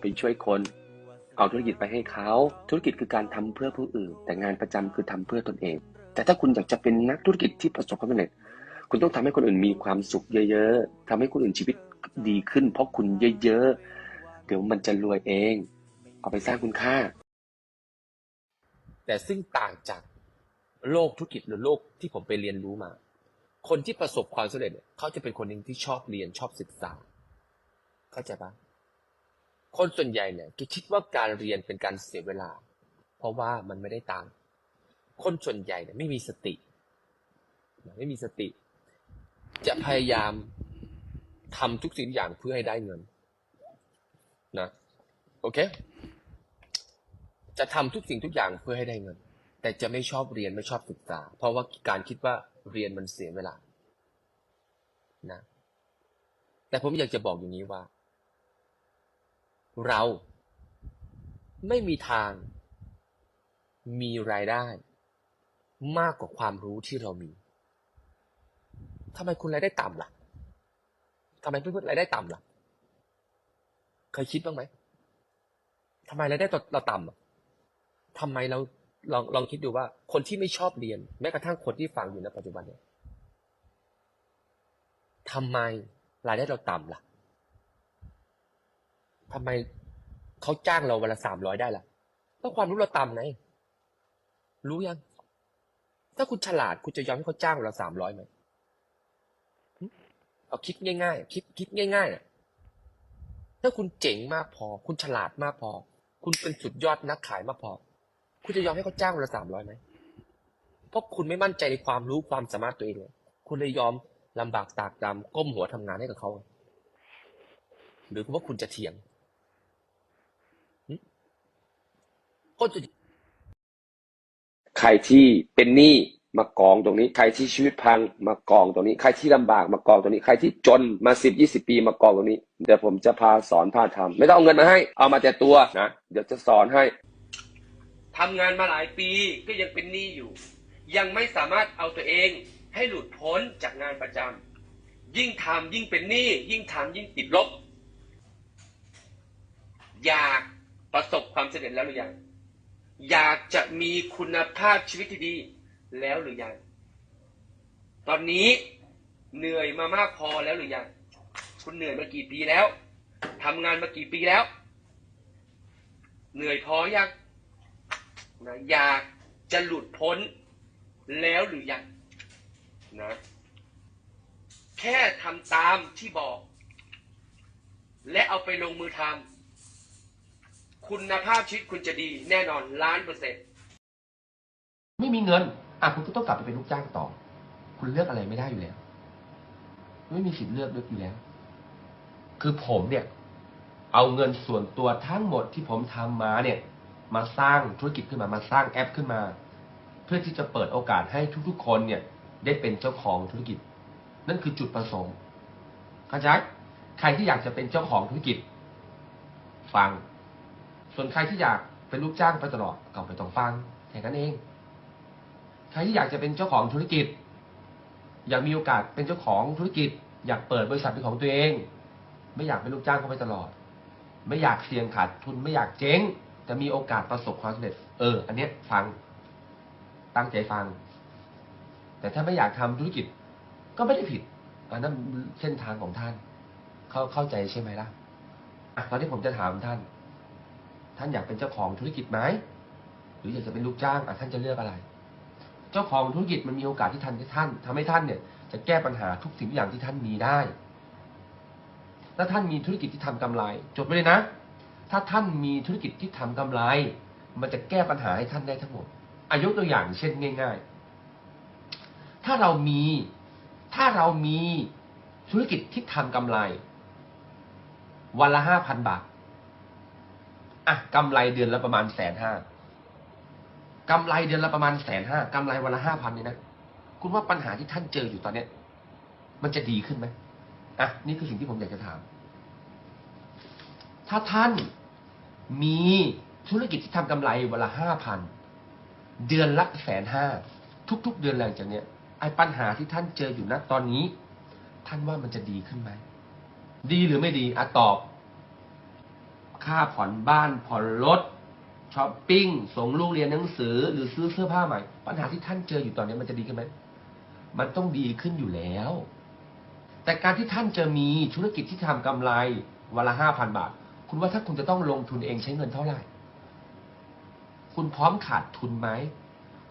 ไปช่วยคน เอาธุรกิจไปให้เขา ธุรกิจคือการทำเพื่อผู้อื่น แต่งานประจำคือทำเพื่อตนเอง แต่ถ้าคุณอยากจะเป็นนักธุรกิจที่ประสบความสำเร็จ คุณต้องทำให้คนอื่นมีความสุขเยอะ ๆทำให้คนอื่นชีวิตดีขึ้น เพราะคุณเยอะๆ เดี๋ยวมันจะรวยเอง เอาไปสร้างคุณค่า แต่ซึ่งต่างจากโลกธุรกิจหรือโลกที่ผมไปเรียนรู้มา คนที่ประสบความสำเร็จเนี่ยเขาจะเป็นคนหนึ่งที่ชอบเรียนชอบศึกษา เข้าใจปะ คนส่วนใหญ่เนี่ยคิดว่าการเรียนเป็นการเสียเวลา เพราะว่ามันไม่ได้ตังค์คนส่วนใหญ่เนี่ยไม่มีสติ ไม่มีสติ จะพยายามทำทุกสิ่งทุกอย่างเพื่อให้ได้เงินนะโอเค จะทำทุกสิ่งทุกอย่างเพื่อให้ได้เงิน แต่จะไม่ชอบเรียนไม่ชอบศึกษา เพราะว่าการคิดว่าเรียนมันเสียเวลานะแต่ผมอยากจะบอกอย่างนี้ว่า เรา ไม่มีทาง มีรายได้ มากกว่าความรู้ที่เรามีทำไมคุณรายได้ต่ำล่ะทำไมเพื่อนๆรายได้ต่ำล่ะ เคยคิดบ้างไหมทำไมรายได้เราต่ำทำไมเราลองลองคิดดูว่า คนที่ไม่ชอบเรียน แม้กระทั่งคนที่ฟังอยู่ในปัจจุบันเนี่ยทำไมรายได้เราต่ำล่ะ ทำไมเขาจ้างเราวันละสามร้อยได้ล่ะเพราะความรู้เราต่ำไงรู้ยัง ถ้าคุณฉลาดคุณจะยอมให้เขาจ้างเราสามร้อยไหมเอาคิดง่ายๆ คิดคิดง่ายๆถ้าคุณเจ๋งมากพอ คุณฉลาดมากพอ คุณเป็นสุดยอดนักขายมากพอ คุณจะยอมให้เขาจ้างวันละสามร้อยไหมเพราะคุณไม่มั่นใจในความรู้ความสามารถตัวเองเลยคุณเลยยอมลำบากตากตำก้มหัวทำงานให้กับเขา หรือว่าคุณจะเถียงหึ ก็จะใครที่เป็นหนี้มากองตรงนี้ ใครที่ชีวิตพังมากองตรงนี้ ใครที่ลำบากมากองตรงนี้ ใครที่จนมาสิบยี่สิบปีมากองตรงนี้เดี๋ยวผมจะพาสอนพาทำไม่ต้องเอาเงินมาให้ เอามาแต่ตัวนะเดี๋ยวจะสอนให้ทำงานมาหลายปีก็ยังเป็นหนี้อยู่ ยังไม่สามารถเอาตัวเองให้หลุดพ้นจากงานประจำยิ่งทำยิ่งเป็นหนี้ยิ่งทำยิ่งติดลบ อยากประสบความสำเร็จแล้วหรือยัง อยากจะมีคุณภาพชีวิตที่ดี แล้วหรือยัง ตอนนี้เหนื่อยมามากพอแล้วหรือยัง คุณเหนื่อยมากี่ปีแล้วทำงานมากี่ปีแล้ว เหนื่อยพอยังนะอยากจะหลุดพ้นแล้วหรือยังนะ แค่ทำตามที่บอก และเอาไปลงมือทำ คุณภาพชีวิตคุณจะดีแน่นอนล้านเปอร์เซ็นต์ไม่มีเงินอะคุณก็ต้องกลับไปเป็นลูกจ้างต่อ คุณเลือกอะไรไม่ได้อยู่แล้ว ไม่มีสิทธิ์เลือกด้วยอยู่แล้ว คือผมเนี่ย เอาเงินส่วนตัวทั้งหมดที่ผมทำมาเนี่ย มาสร้างธุรกิจขึ้นมามาสร้างแอปขึ้นมา เพื่อที่จะเปิดโอกาสให้ทุกๆ คนเนี่ย ได้เป็นเจ้าของธุรกิจ นั่นคือจุดประสงค์เข้าใจใครที่อยากจะเป็นเจ้าของธุรกิจ ฟัง ส่วนใครที่อยากเป็นลูกจ้างไปตลอดก็ไม่ต้องฟังแค่นั้นเอง ใครที่อยากจะเป็นเจ้าของธุรกิจ อยากมีโอกาสเป็นเจ้าของธุรกิจ อยากเปิดบริษัทเป็นของตัวเอง ไม่อยากเป็นลูกจ้างเขาไปตลอด ไม่อยากเสี่ยงขาดทุนไม่อยากเจ๊งแต่มีโอกาสประสบความสำเร็จ เออ อันเนี้ยฟัง ตั้งใจฟัง แต่ถ้าไม่อยากทำธุรกิจ ก็ไม่ได้ผิดอันนั้นเส้นทางของท่าน เข้าเข้าใจใช่ไหมล่ะอะตอนนี้ผมจะถามท่าน ท่านอยากเป็นเจ้าของธุรกิจไหมหรืออยากจะเป็นลูกจ้างอะท่านจะเลือกอะไร เจ้าของธุรกิจมันมีโอกาสที่ท่านที่ท่านทำให้ท่านเนี่ย จะแก้ปัญหาทุกสิ่งทุกอย่างที่ท่านมีได้ ถ้าท่านมีธุรกิจที่ทำกำไร จดไว้เลยนะ ถ้าท่านมีธุรกิจที่ทำกำไร มันจะแก้ปัญหาให้ท่านได้ทั้งหมดอายกตัวอย่างเช่นง่าย ๆ ถ้าเรามี ถ้าเรามีธุรกิจที่ทำกำไร วันละห้าพันบาท อะกำไรเดือนละประมาณแสนห้ากำไรเดือนละประมาณแสนห้ากำไรวันละห้าพันนี่นะคุณว่าปัญหาที่ท่านเจออยู่ตอนเนี้ย มันจะดีขึ้นไหมอะนี่คือสิ่งที่ผมอยากจะถาม ถ้าท่านมีธุรกิจที่ทำกำไรวันละห้าพันเดือนละแสนห้าทุก ๆ เดือนหลังจากเนี้ยไอ้ปัญหาที่ท่านเจออยู่ณตอนนี้ ท่านว่ามันจะดีขึ้นไหมดีหรือไม่ดีอะตอบ ค่าผ่อนบ้านผ่อนรถช้อปปิ้งส่งลูกเรียนหนังสือ หรือซื้อเสื้อผ้าใหม่ ปัญหาที่ท่านเจออยู่ตอนนี้มันจะดีขึ้นไหมมันต้องดีขึ้นอยู่แล้ว แต่การที่ท่านจะมีธุรกิจที่ทำกำไรวันละห้าพันบาท คุณว่าถ้าคุณจะต้องลงทุนเองใช้เงินเท่าไหร่ คุณพร้อมขาดทุนไหม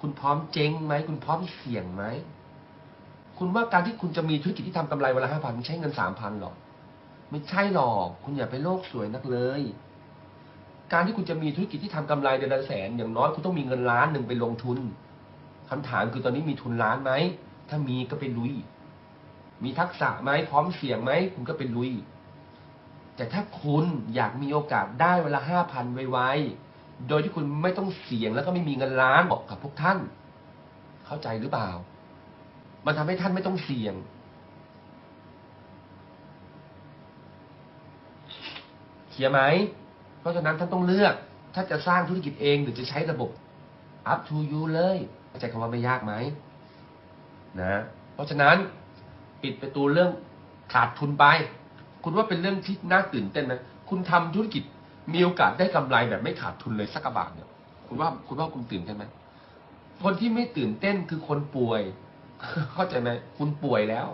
คุณพร้อมเจ๊งไหม คุณพร้อมเสี่ยงไหม คุณว่าการที่คุณจะมีธุรกิจที่ทำกำไรวันละห้าพันใช้เงินสามพันหรอ ไม่ใช่หรอก คุณอย่าไปโลกสวยนักเลย การที่คุณจะมีธุรกิจที่ทำกำไรเดือนละแสน อย่างน้อยคุณต้องมีเงินล้านหนึ่งไปลงทุนคำถามคือตอนนี้มีทุนล้านไหม ถ้ามีก็ไปลุย มีทักษะไหมพร้อมเสี่ยงไหม คุณก็ไปลุย แต่ถ้าคุณอยากมีโอกาสได้เวลาห้าพันไวๆ โดยที่คุณไม่ต้องเสี่ยงแล้วก็ไม่มีเงินล้านบอกกับพวกท่าน เข้าใจหรือเปล่า มันทำให้ท่านไม่ต้องเสี่ยง เคลียร์ไหม เพราะฉะนั้นท่านต้องเลือก ถ้าจะสร้างธุรกิจเองหรือจะใช้ระบบ up to you เลยเข้าใจคำว่าไม่ยากไหมนะ เพราะฉะนั้นปิดประตูเรื่องขาดทุนไป คุณว่าเป็นเรื่องที่น่าตื่นเต้นไหมคุณทำธุรกิจมีโอกาสได้กำไรแบบไม่ขาดทุนเลยสักกะบาทเนี่ยคุณว่าคุณว่าคุณตื่นเต้นไหมคนที่ไม่ตื่นเต้นคือคนป่วย เข้าใจไหมคุณป่วยแล้ว